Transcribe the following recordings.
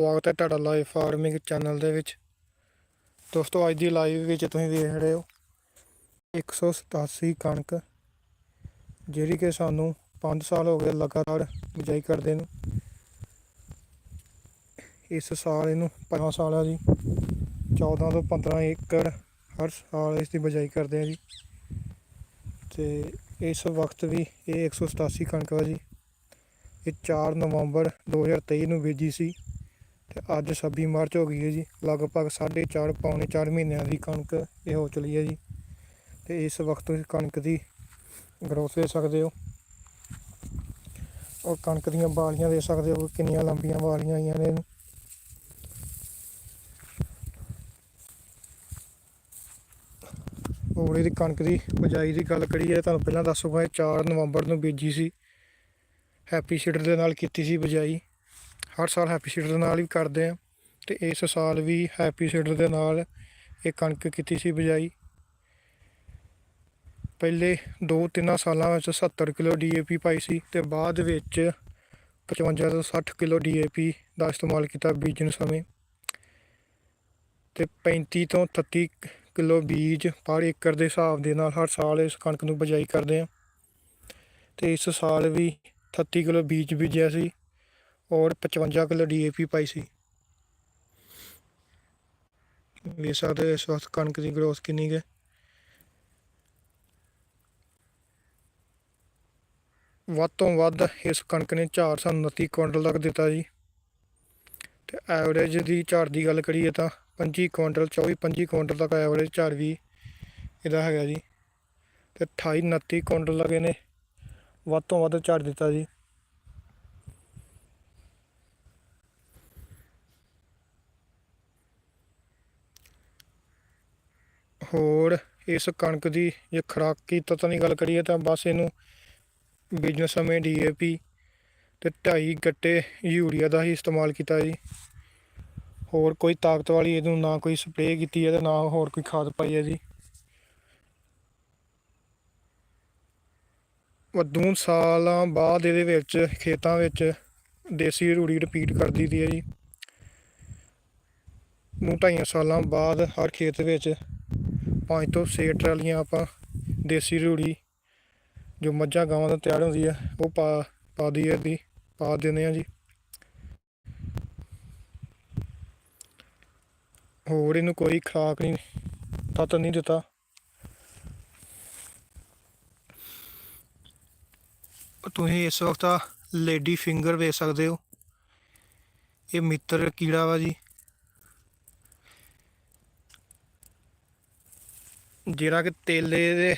ਸਵਾਗਤ ਹੈ ਤੁਹਾਡਾ ਲਾਈਵ ਫਾਰਮਿੰਗ ਚੈਨਲ ਦੇ ਵਿੱਚ। ਦੋਸਤੋ, ਅੱਜ ਦੀ ਲਾਈਵ ਵਿੱਚ ਤੁਸੀਂ ਵੇਖ ਰਹੇ ਹੋ 187 ਕਣਕ, ਜਿਹੜੀ ਕਿ ਸਾਨੂੰ 5 ਸਾਲ ਹੋ ਗਏ ਲਗਾਤਾਰ ਬਿਜਾਈ ਕਰਦੇ ਨੂੰ। ਇਸ ਸਾਲ ਇਹਨੂੰ 15 ਸਾਲ ਆ ਜੀ 14 ਤੋਂ 15 ਏਕੜ ਹਰ ਸਾਲ ਇਸ ਦੀ ਬਿਜਾਈ ਕਰਦੇ ਆ ਜੀ। ਤੇ ਇਸ ਵਕਤ ਵੀ ਇਹ 187 ਕਣਕ ਆ ਜੀ। ਇਹ 4 ਨਵੰਬਰ 2023 ਨੂੰ ਬੀਜੀ ਸੀ। ਤੇ ਅੱਜ 26 ਮਾਰਚ ਹੋ ਗਈ ਹੈ ਜੀ, ਲਗਭਗ 4.5 ਪੌਣੇ 4 ਮਹੀਨਿਆਂ ਦੀ ਕਣਕ ਇਹ ਹੋ ਚਲੀ ਹੈ ਜੀ। ਤੇ ਇਸ ਵਕਤ ਤੁਸੀਂ ਕਣਕ ਦੀ ਗਰੋਥ ਦੇ ਸਕਦੇ ਹੋ। ਔਰ ਕਣਕ ਦੀਆਂ ਬਾਲੀਆਂ ਦੇ ਸਕਦੇ ਹੋ, ਕਿੰਨੀਆਂ ਲੰਬੀਆਂ ਬਾਲੀਆਂ ਆਈਆਂ ਨੇ ਇਹਨੂੰ। ਹੋਰ ਇਹਦੀ ਕਣਕ ਦੀ ਬਜਾਈ ਦੀ ਗੱਲ ਕਰੀਏ ਤੁਹਾਨੂੰ ਪਹਿਲਾਂ ਦੱਸੂਗਾ, ਇਹ 4 ਨਵੰਬਰ ਨੂੰ ਬੀਜੀ ਸੀ। ਹੈਪੀ ਸੀਡਰ ਦੇ ਨਾਲ ਕੀਤੀ ਸੀ ਬਜਾਈ ਹਰ ਸਾਲ ਹੈਪੀ ਸੀਡਰ ਦੇ ਨਾਲ ਹੀ ਕਰਦੇ ਆ ਤੇ ਇਸ ਸਾਲ ਵੀ ਹੈਪੀ ਸੀਡਰ ਦੇ ਨਾਲ ਇਹ ਕਣਕ ਕੀਤੀ ਸੀ ਬਜਾਈ। ਪਹਿਲੇ 2-3 ਸਾਲਾਂ ਵਿੱਚ 70 ਕਿਲੋ ਡੀਏਪੀ ਪਾਈ ਸੀ ਤੇ ਬਾਅਦ ਵਿੱਚ 55 ਤੋਂ 60 ਕਿਲੋ ਡੀਏਪੀ ਦਾ ਇਸਤੇਮਾਲ ਕੀਤਾ ਬੀਜਣ ਸਮੇਂ। ਤੇ 35 ਤੋਂ 33 ਕਿਲੋ ਬੀਜ ਪਰ ਏਕੜ ਦੇ ਹਿਸਾਬ ਦੇ ਨਾਲ ਹਰ ਸਾਲ ਇਸ ਕਣਕ ਨੂੰ ਬਜਾਈ ਕਰਦੇ ਆ ਤੇ ਇਸ ਸਾਲ ਵੀ 38 ਕਿਲੋ ਬੀਜ ਬੀਜਿਆ ਸੀ। ਔਰ 55 ਕਿਲੋ ਡੀਏਪੀ ਪਾਈ ਸੀ। ਵੇਖ ਸਕਦੇ ਇਸ ਵਕਤ ਕਣਕ ਦੀ ਗਰੋਥ ਕਿੰਨੀ ਹੈ? ਵੱਧ ਤੋਂ ਵੱਧ ਇਸ ਕਣਕ ਨੇ ਝਾੜ ਸਾਨੂੰ 29 ਕੁਇੰਟਲ ਤੱਕ ਦਿੱਤਾ ਜੀ। ਤੇ ਐਵਰੇਜ ਦੀ ਝਾੜ ਦੀ ਗੱਲ ਕਰੀਏ ਤਾਂ 25 ਕੁਇੰਟਲ 24 25 ਕੁਇੰਟਲ ਤੱਕ ਐਵਰੇਜ ਝਾੜ ਵੀ ਇਹਦਾ ਹੈਗਾ ਜੀ। ਤੇ 28 29 ਕੁਇੰਟਲ ਤੱਕ ਇਹਨੇ ਵੱਧ ਤੋਂ ਵੱਧ ਝਾੜ ਦਿੱਤਾ ਜੀ। ਹੋਰ ਇਸ ਕਣਕ ਦੀ ਜੇ ਖੁਰਾਕੀ ਤੱਤਾਂ ਦੀ ਗੱਲ ਕਰੀਏ ਤਾਂ ਬਸ ਇਹਨੂੰ ਬੀਜਣ ਸਮੇਂ ਡੀਏਪੀ ਤੇ ਢਾਈ ਗੱਟੇ ਯੂਰੀਆ ਦਾ ਹੀ ਇਸਤੇਮਾਲ ਕੀਤਾ ਜੀ। ਹੋਰ ਕੋਈ ਤਾਕਤ ਵਾਲੀ ਇਹਨੂੰ ਨਾ ਕੋਈ ਸਪਰੇਅ ਕੀਤੀ ਹੈ ਤੇ ਨਾ ਹੋਰ ਕੋਈ ਖਾਦ ਪਾਈ ਹੈ ਜੀ। ਵਧੂਨ ਸਾਲਾਂ ਬਾਅਦ ਇਹਦੇ ਵਿੱਚ, ਖੇਤਾਂ ਵਿੱਚ ਦੇਸੀ ਰੂੜੀ ਰਿਪੀਟ ਕਰ ਦਿੱਤੀ ਹੈ ਜੀ। ਨੂੰ ਢਾਈਆਂ ਸਾਲਾਂ ਬਾਅਦ ਹਰ ਖੇਤ ਵਿੱਚ ਪੰਜ ਤੋਂ ਛੇ ਟਰਾਲੀਆਂ ਆਪਾਂ ਦੇਸੀ ਰੂੜੀ ਜੋ ਮੱਝਾਂ ਗਾਵਾਂ ਤੋਂ ਤਿਆਰ ਹੁੰਦੀ ਹੈ ਉਹ ਪਾ ਪਾ ਦੀ ਹੈ ਦੀ ਪਾ ਦਿੰਦੇ ਆ ਜੀ। ਹੋਰ ਇਹਨੂੰ ਕੋਈ ਖੁਰਾਕ ਨਹੀਂ, ਤੱਤ ਨਹੀਂ ਦਿੱਤਾ। ਤੁਸੀਂ ਇਸ ਵਕਤ ਲੇਡੀ ਫਿੰਗਰ ਵੇਖ ਸਕਦੇ ਹੋ। ਇਹ ਮਿੱਤਰ ਕੀੜਾ ਵਾ ਜੀ। ਜਿਹੜਾ ਕਿ ਤੇਲੇ ਦੇ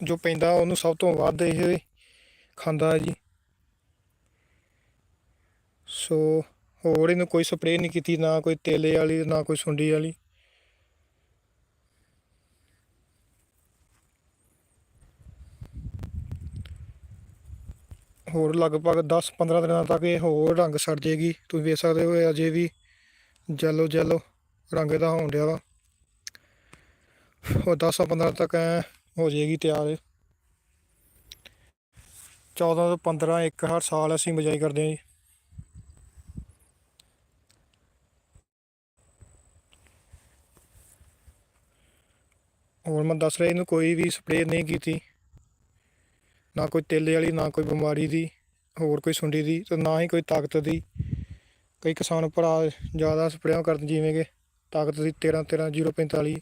ਜੋ ਪੈਂਦਾ, ਉਹਨੂੰ ਸਭ ਤੋਂ ਵੱਧ ਇਹ ਖਾਂਦਾ ਹੈ ਜੀ। ਸੋ ਹੋਰ ਇਹਨੂੰ ਕੋਈ ਸਪਰੇਅ ਨਹੀਂ ਕੀਤੀ, ਨਾ ਕੋਈ ਤੇਲੇ ਵਾਲੀ, ਨਾ ਕੋਈ ਸੁੰਡੀ ਵਾਲੀ। ਹੋਰ ਲਗਭਗ 10-15 ਦਿਨਾਂ ਤੱਕ ਇਹ ਹੋਰ ਰੰਗ ਛੱਡ ਜੇਗੀ। ਤੁਸੀਂ ਵੇਖ ਸਕਦੇ ਹੋ ਅਜੇ ਵੀ ਜੈਲੋ ਜੈਲੋ ਰੰਗ ਦਾ ਹੋਣ ਡਿਆ ਵਾ। ਉਹ 10-15 ਤੱਕ ਹੋ ਜਾਏਗੀ ਤਿਆਰ ਇਹ। 14 ਤੋਂ 15 ਇੱਕ ਹਰ ਸਾਲ ਅਸੀਂ ਬਿਜਾਈ ਕਰਦੇ ਹਾਂ ਜੀ। ਹੋਰ ਮੈਂ ਦੱਸ ਰਿਹਾ ਇਹਨੂੰ ਕੋਈ ਵੀ ਸਪਰੇਅ ਨਹੀਂ ਕੀਤੀ। ਨਾ ਕੋਈ ਤੇਲੇ ਵਾਲੀ, ਨਾ ਕੋਈ ਬਿਮਾਰੀ ਦੀ, ਹੋਰ ਕੋਈ ਸੁੰਡੀ ਦੀ ਤੇ ਨਾ ਹੀ ਕੋਈ ਤਾਕਤ ਦੀ। ਕਈ ਕਿਸਾਨ ਭਰਾ ਜ਼ਿਆਦਾ ਸਪਰੇਅ ਕਰਦੇ ਜਿਵੇਂ ਕਿ ਤਾਕਤ ਦੀ 13 13 045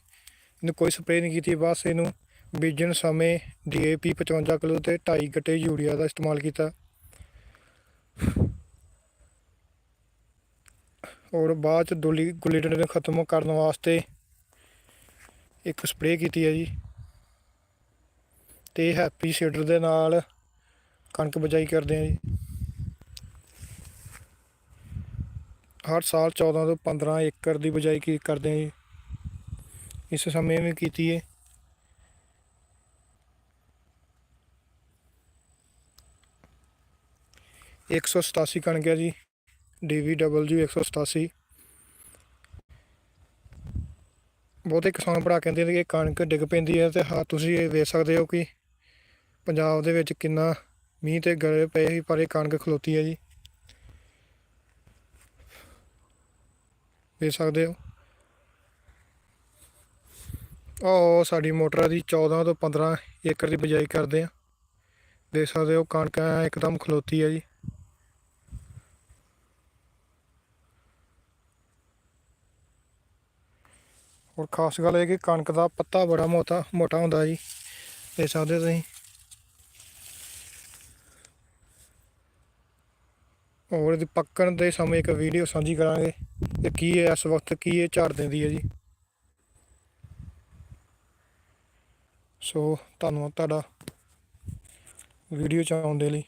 ਇਹਨੂੰ ਕੋਈ ਸਪਰੇਅ ਨਹੀਂ ਕੀਤੀ, ਬਸ ਇਹਨੂੰ ਬੀਜਣ ਸਮੇਂ ਡੀਏਪੀ 55 ਕਿਲੋ ਤੇ 2.5 ਗੱਟੇ ਯੂਰੀਆ ਦਾ ਇਸਤੇਮਾਲ ਕੀਤਾ। ਔਰ ਬਾਅਦ ਚ ਦੁਲੀ ਗੁੱਲੀ ਡੰਡੇ ਨੂੰ ਖਤਮ ਕਰਨ ਵਾਸਤੇ ਇੱਕ ਸਪਰੇਅ ਕੀਤੀ ਹੈ ਜੀ। ਤੇ ਹੈਪੀ ਸੀਡਰ ਦੇ ਨਾਲ ਕਣਕ ਬਜਾਈ ਕਰਦੇ ਆ ਜੀ। ਹਰ ਸਾਲ 14 ਤੋਂ 15 ਏਕੜ ਦੀ ਬਜਾਈ ਕੀ ਕਰਦੇ ਆ ਜੀ। ਇਸ ਸਮੇਂ ਵੀ ਕੀਤੀ ਹੈ ਇੱਕ ਸੌ ਸਤਾਸੀ ਕਣਕ ਹੈ ਜੀ। ਡੀਵੀ ਡਬਲਯੂ ਇੱਕ ਸੌ ਸਤਾਸੀ। ਬਹੁਤੇ ਕਿਸਾਨ ਭਰਾ ਕਹਿੰਦੇ ਨੇ ਕਿ ਕਣਕ ਡਿੱਗ ਪੈਂਦੀ ਹੈ ਤੇ ਹਾਂ, ਤੁਸੀਂ ਇਹ ਵੇਖ ਸਕਦੇ ਹੋ ਕਿ ਪੰਜਾਬ ਦੇ ਵਿੱਚ ਕਿੰਨਾ ਮੀਂਹ ਤੇ ਗੜੇ ਪਏ ਸੀ, ਪਰ ਇਹ ਕਣਕ ਖਲੋਤੀ ਹੈ ਜੀ। ਵੇਖ ਸਕਦੇ ਹੋ। ਉਹ ਸਾਡੀ ਮੋਟਰ ਦੀ 14 ਤੋਂ 15 ਏਕੜ ਦੀ ਬਿਜਾਈ ਕਰਦੇ ਆ। ਦੇਖ ਸਕਦੇ ਹੋ ਕਣਕ ਇੱਕਦਮ ਖਲੋਤੀ ਆ ਜੀ। ਔਰ ਖਾਸ ਗੱਲ ਇਹ ਕਿ ਕਣਕ ਦਾ ਪੱਤਾ ਬੜਾ ਮੋਟਾ ਮੋਟਾ ਹੁੰਦਾ ਜੀ। ਦੇਖ ਸਕਦੇ ਹੋ ਤੁਸੀਂ। ਔਰ ਇਹਦੀ ਪੱਕਣ ਦੇ ਸਮੇਂ ਇੱਕ ਵੀਡੀਓ ਸਾਂਝੀ ਕਰਾਂਗੇ ਕਿ ਕੀ ਹੈ ਇਸ ਵਕਤ ਕੀ ਇਹ ਝਾੜ ਦਿੰਦੀ ਹੈ ਜੀ। ਸੋ ਧੰਨਵਾਦ ਤੁਹਾਡਾ ਵੀਡੀਓ ਚ ਆਉਣ ਦੇ ਲਈ।